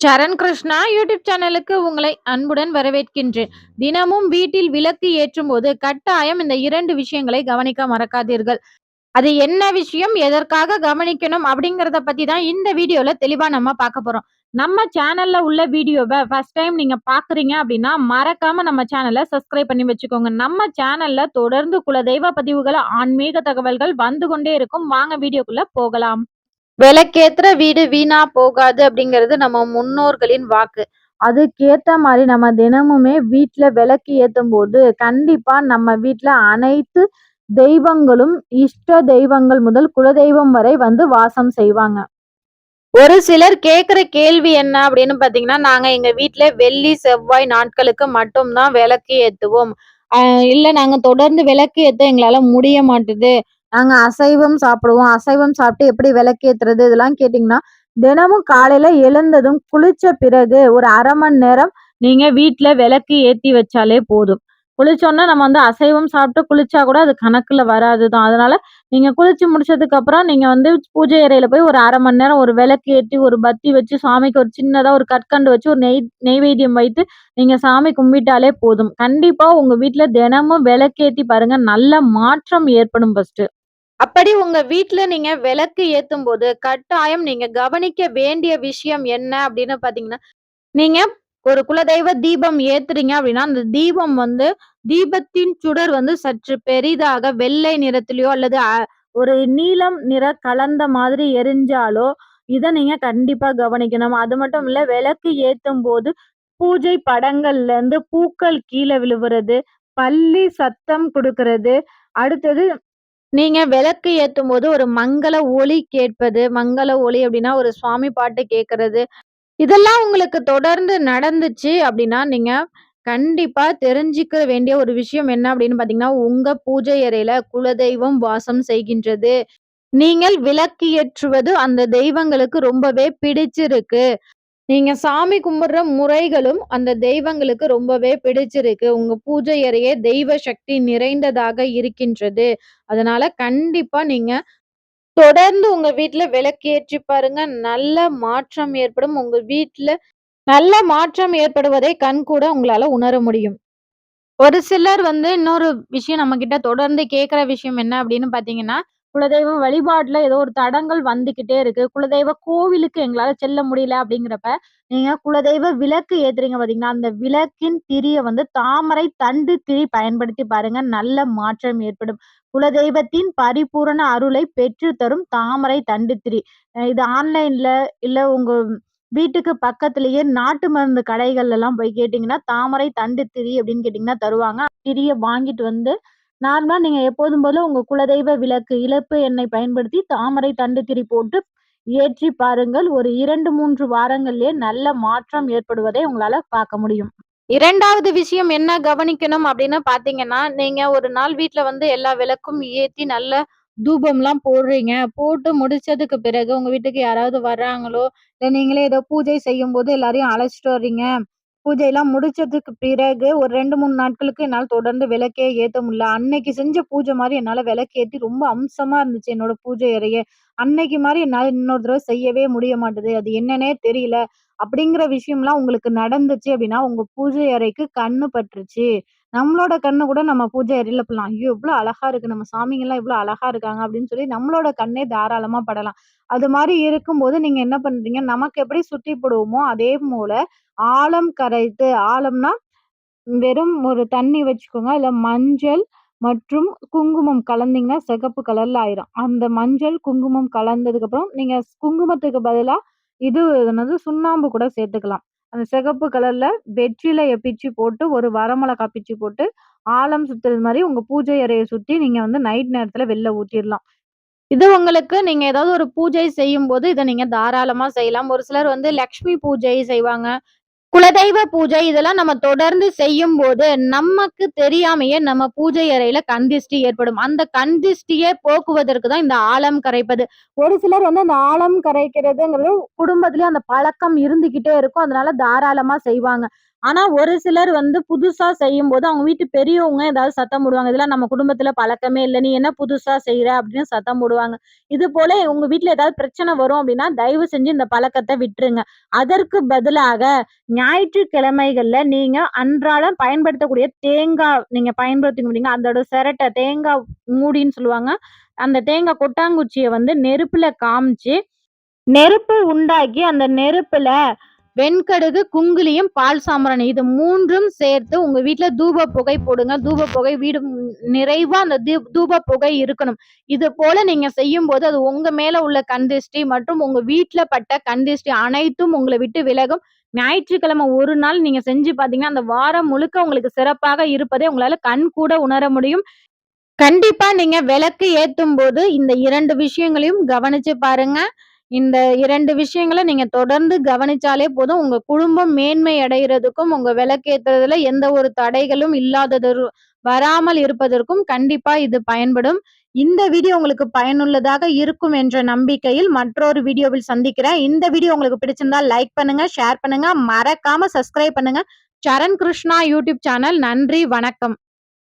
சரண் Krishna YouTube சேனலுக்கு உங்களை அன்புடன் வரவேற்கின்றேன். தினமும் வீட்டில் விளக்கு ஏற்றும் போது கட்டாயம் இந்த இரண்டு விஷயங்களை கவனிக்க மறக்காதீர்கள். அது என்ன விஷயம் எதற்காக கவனிக்கணும் அப்படிங்கறத பத்தி தான் இந்த வீடியோல தெளிவா நம்ம பார்க்க போறோம். நம்ம சேனல்ல உள்ள வீடியோவை ஃபர்ஸ்ட் டைம் நீங்க பாக்குறீங்க அப்படின்னா மறக்காம நம்ம சேனலை சப்ஸ்கிரைப் பண்ணி வச்சுக்கோங்க. நம்ம சேனல்ல தொடர்ந்து குலதெய்வ பதிவுகள் ஆன்மீக தகவல்கள் வந்து கொண்டே இருக்கும். வாங்க வீடியோக்குள்ள போகலாம். விளக்கேத்துற வீடு வீணா போகாது அப்படிங்கிறது நம்ம முன்னோர்களின் வாக்கு. அதுக்கேத்த மாதிரி நம்ம தினமுமே வீட்டுல விளக்கு ஏத்தும் போது கண்டிப்பா நம்ம வீட்டுல அனைத்து தெய்வங்களும் இஷ்ட தெய்வங்கள் முதல் குலதெய்வம் வரை வந்து வாசம் செய்வாங்க. ஒரு சிலர் கேட்குற கேள்வி என்ன அப்படின்னு பாத்தீங்கன்னா நாங்க எங்க வீட்டுல வெள்ளி செவ்வாய் நாட்களுக்கு மட்டும்தான் விளக்கு ஏத்துவோம். இல்லை இல்ல நாங்க தொடர்ந்து விளக்கு ஏத்த எங்களால முடிய மாட்டுது. நாங்க அசைவம் சாப்பிடுவோம். அசைவம் சாப்பிட்டு எப்படி விளக்கேத்துறது? இதெல்லாம் கேட்டீங்கன்னா தினமும் காலையில எழுந்ததும் குளிச்ச பிறகு ஒரு அரை மணி நேரம் நீங்க வீட்டுல விளக்கு ஏத்தி வச்சாலே போதும். குளிச்சோன்னா நம்ம வந்து அசைவம் சாப்பிட்டு குளிச்சா கூட அது கணக்குல வராதுதான் அதனால நீங்க குளிச்சு முடிச்சதுக்கு அப்புறம் நீங்க வந்து பூஜை அறையில போய் ஒரு அரை மணி நேரம் ஒரு விளக்கு ஏற்றி ஒரு பத்தி வச்சு சாமிக்கு ஒரு சின்னதா ஒரு கற்கண்டு வச்சு ஒரு நெய் நெய்வேத்தியம் வைத்து நீங்க சாமி கும்பிட்டாலே போதும். கண்டிப்பா உங்க வீட்டுல தினமும் விளக்கேத்தி பாருங்க. நல்ல மாற்றம் ஏற்படும் ஃபர்ஸ்ட் அப்படி உங்க வீட்டுல நீங்க விளக்கு ஏத்தும்போது, கட்டாயம் நீங்க கவனிக்க வேண்டிய விஷயம் என்ன அப்படின்னு பார்த்தீங்கன்னா, நீங்க ஒரு குலதெய்வ தீபம் ஏத்துறீங்க அப்படின்னா, அந்த தீபம் வந்து தீபத்தின் சுடர் வந்து சற்று பெரிதாக வெள்ளை நிறத்திலயோ அல்லது அ ஒரு நீலம் நிற கலந்த மாதிரி எரிஞ்சாலோ, இதை நீங்க கண்டிப்பா கவனிக்கணும். அது மட்டும் இல்ல விளக்கு ஏத்தும்போது பூஜை படங்கள்ல இருந்து பூக்கள் கீழே விழுவுறது, பள்ளி சத்தம் கொடுக்கறது அடுத்தது நீங்க விளக்கு ஏத்தும்போது ஒரு மங்கள ஒளி கேட்பது. மங்கள ஒளி அப்படின்னா ஒரு சுவாமி பாட்டு கேட்கறது. இதெல்லாம் உங்களுக்கு தொடர்ந்து நடந்துச்சு அப்படின்னா நீங்க கண்டிப்பா தெரிஞ்சுக்க வேண்டிய ஒரு விஷயம் என்ன அப்படின்னு பாத்தீங்கன்னா உங்க பூஜை அறையில குலதெய்வம் வாசம் செய்கின்றது. நீங்கள் விளக்கு ஏற்றுவது அந்த தெய்வங்களுக்கு ரொம்பவே பிடிச்சிருக்கு. நீங்க சாமி கும்பிடுற முறைகளும் அந்த தெய்வங்களுக்கு ரொம்பவே பிடிச்சிருக்கு. உங்க பூஜை அறையே தெய்வ சக்தி நிறைந்ததாக இருக்கின்றது. அதனால கண்டிப்பா நீங்க தொடர்ந்து உங்க வீட்டுல விளக்கேற்றி பாருங்க. நல்ல மாற்றம் ஏற்படும். உங்க வீட்டுல நல்ல மாற்றம் ஏற்படுவதை கண்கூட உங்களால உணர முடியும். ஒரு சிலர் வந்து இன்னொரு விஷயம் நம்ம கிட்ட தொடர்ந்து கேட்கிற விஷயம் என்ன அப்படின்னு பாத்தீங்கன்னா குலதெய்வ வழிபாட்டுல ஏதோ ஒரு தடங்கல் வந்துகிட்டே இருக்கு. குலதெய்வ கோவிலுக்கு எங்களால செல்ல முடியல அப்படிங்கிறப்ப, நீங்க குலதெய்வ விளக்கு ஏத்துறீங்க பார்த்தீங்களா, அந்த விளக்கின் திரிய வந்து தாமரை தண்டு திரி பயன்படுத்தி பாருங்க. நல்ல மாற்றம் ஏற்படும். குலதெய்வத்தின் பரிபூரண அருளை பெற்று தரும் தாமரை தண்டு திரி. அ இது ஆன்லைன்ல இல்ல உங்க வீட்டுக்கு பக்கத்திலேயே நாட்டு மருந்து கடைகள்லலாம் போய் கேட்டீங்கன்னா, தாமரை தண்டு திரி அப்படின்னு கேட்டீங்கன்னா தருவாங்க. திரிய வாங்கிட்டு வந்து நார்மலா நீங்க எப்போதும் போல உங்க குலதெய்வ விளக்கு இழப்பு எண்ணெய் பயன்படுத்தி தாமரை தண்டு திரி போட்டு ஏற்றி பாருங்கள். ஒரு இரண்டு மூன்று வாரங்களிலே நல்ல மாற்றம் ஏற்படுவதை உங்களால பார்க்க முடியும். இரண்டாவது விஷயம் என்ன கவனிக்கணும் அப்படின்னு பார்த்தீங்கன்னா, நீங்க ஒரு நாள் வீட்டுல வந்து எல்லா விளக்கும் ஏத்தி நல்ல தூபம்லாம் போடுறீங்க. போட்டு முடிச்சதுக்கு பிறகு உங்க வீட்டுக்கு யாராவது வர்றாங்களோ, இல்ல நீங்களே ஏதோ பூஜை செய்யும் போது எல்லாரையும் அழைச்சிட்டு வர்றீங்க. பூஜைலாம் முடிச்சதுக்கு பிறகு ஒரு 2, 3 நாட்களுக்கு என்னால தொடர்ந்து விளக்கே ஏத்த முடியல. அன்னைக்கு செஞ்ச பூஜை மாரி என்னால விளக்கேத்தி ரொம்ப அம்சமா இருந்துச்சு என்னோட பூஜை அறையே. அன்னைக்கு மாரி என்னால இன்னொரு தடவ செய்யவே முடிய மாட்டுது. அது என்னன்னே தெரியல. அப்படிங்கிற விஷயம்லாம் உங்களுக்கு நடந்துச்சு அப்படின்னா, உங்க பூஜை அறைக்கு கண்ணு பட்டுருச்சு. நம்மளோட கண்ணு கூட நம்ம பூஜை அறையில படலாம். ஐயோ! எவ்ளோ அழகா இருக்கு. நம்ம சாமிங்கெல்லாம் இவ்வளோ அழகா இருக்காங்க அப்படின்னு சொல்லி நம்மளோட கண்ணே தாராளமா படலாம். அது மாதிரி இருக்கும்போது நீங்க என்ன பண்றீங்க, நமக்கு எப்படி சுத்தி போடுவோமோ, அதே போல ஆழம் கரைத்து ஆழம்னா வெறும் ஒரு தண்ணி வச்சுக்கோங்க. இல்லை மஞ்சள் மற்றும் குங்குமம் கலந்தீங்கன்னா சிகப்பு கலர்ல ஆயிரும். அந்த மஞ்சள், குங்குமம் கலந்ததுக்கப்புறம் நீங்க குங்குமத்துக்கு பதிலா இது என்னது சுண்ணாம்பு கூட சேர்த்துக்கலாம். அந்த சிகப்பு கலர்ல வெற்றிலைய பிச்சு போட்டு, ஒரு வரமிளகா பிச்சு போட்டு, ஆலம் சுத்துறது மாதிரி உங்க பூஜை அறையை சுத்தி நீங்க வந்து நைட் நேரத்துல வெளில ஊத்திரலாம். இது உங்களுக்கு நீங்க ஏதாவது ஒரு பூஜை செய்யும் போது இதை நீங்க தாராளமா செய்யலாம். ஒரு சிலர் வந்து லக்ஷ்மி பூஜை செய்வாங்க. குலதெய்வ பூஜை இதெல்லாம் நம்ம தொடர்ந்து செய்யும் போது நமக்கு தெரியாமையே நம்ம பூஜை அறையில கந்திஷ்டி ஏற்படும். அந்த கந்திஷ்டியை போக்குவதற்கு தான் இந்த ஆலம் கரைப்பது. ஒரு சிலர் வந்து அந்த ஆலம் கரைக்கிறதுங்கிறது குடும்பத்திலேயே அந்த பழக்கம் இருந்துகிட்டே இருக்கும். அதனால தாராளமா செய்வாங்க. ஆனா ஒரு சிலர் வந்து புதுசா செய்யும்போது அவங்க வீட்டு பெரியவங்க ஏதாவது சத்தம் போடுவாங்க. "இதெல்லாம் நம்ம குடும்பத்துல பழக்கமே இல்லை நீ என்ன புதுசா செய்யற அப்படின்னு சத்தம் போடுவாங்க. இது போல உங்க வீட்டுல ஏதாவது பிரச்சனை வரும் அப்படின்னா, தயவு செஞ்சு இந்த பழக்கத்தை விட்டுருங்க. அதற்கு பதிலாக ஞாயிற்றுக்கிழமைகள்ல நீங்க அன்றாடம் பயன்படுத்தக்கூடிய தேங்காய் நீங்க முடியுங்க அதோட சிரட்டை தேங்காய் மூடின்னு சொல்லுவாங்க. அந்த தேங்காய் கொட்டாங்குச்சியை வந்து நெருப்புல காமிச்சு, நெருப்பு உண்டாக்கி அந்த நெருப்புல வெண்கடுகு, குங்குலியும் பால் சாம்பிராணி இது மூன்றும் சேர்த்து உங்க வீட்டுல தூப புகை போடுங்க. தூப புகை வீடு நிறைவா அந்த தூப புகை இருக்கணும். இது போல நீங்க செய்யும்போது, அது உங்க மேல உள்ள கந்திஷ்டி மற்றும் உங்க வீட்டுல பட்ட கந்திஷ்டி அனைத்தும் உங்களை விட்டு விலகும். ஞாயிற்றுக்கிழமை ஒரு நாள் நீங்க செஞ்சு பார்த்தீங்கன்னா, அந்த வாரம் முழுக்க உங்களுக்கு சிறப்பாக இருப்பதை உங்களால கண்கூட உணர முடியும். கண்டிப்பா நீங்க விளக்கு ஏத்தும்போது, இந்த இரண்டு விஷயங்களையும் கவனிச்சு பாருங்க. இந்த இரண்டு விஷயங்களை நீங்க தொடர்ந்து கவனிச்சாலே போதும். உங்க குடும்பம் மேன்மை அடைகிறதுக்கும் உங்க விளக்கேத்துறதுல எந்த ஒரு தடைகளும் இல்லாததொரு வராமல் இருப்பதற்கும் கண்டிப்பா இது பயன்படும். இந்த வீடியோ உங்களுக்கு பயனுள்ளதாக இருக்கும் என்ற நம்பிக்கையில் மற்றொரு வீடியோவில் சந்திக்கிறேன். இந்த வீடியோ உங்களுக்கு பிடிச்சிருந்தா லைக் பண்ணுங்க, ஷேர் பண்ணுங்க. மறக்காம சப்ஸ்கிரைப் பண்ணுங்க. Saran Krishna YouTube channel. நன்றி, வணக்கம்.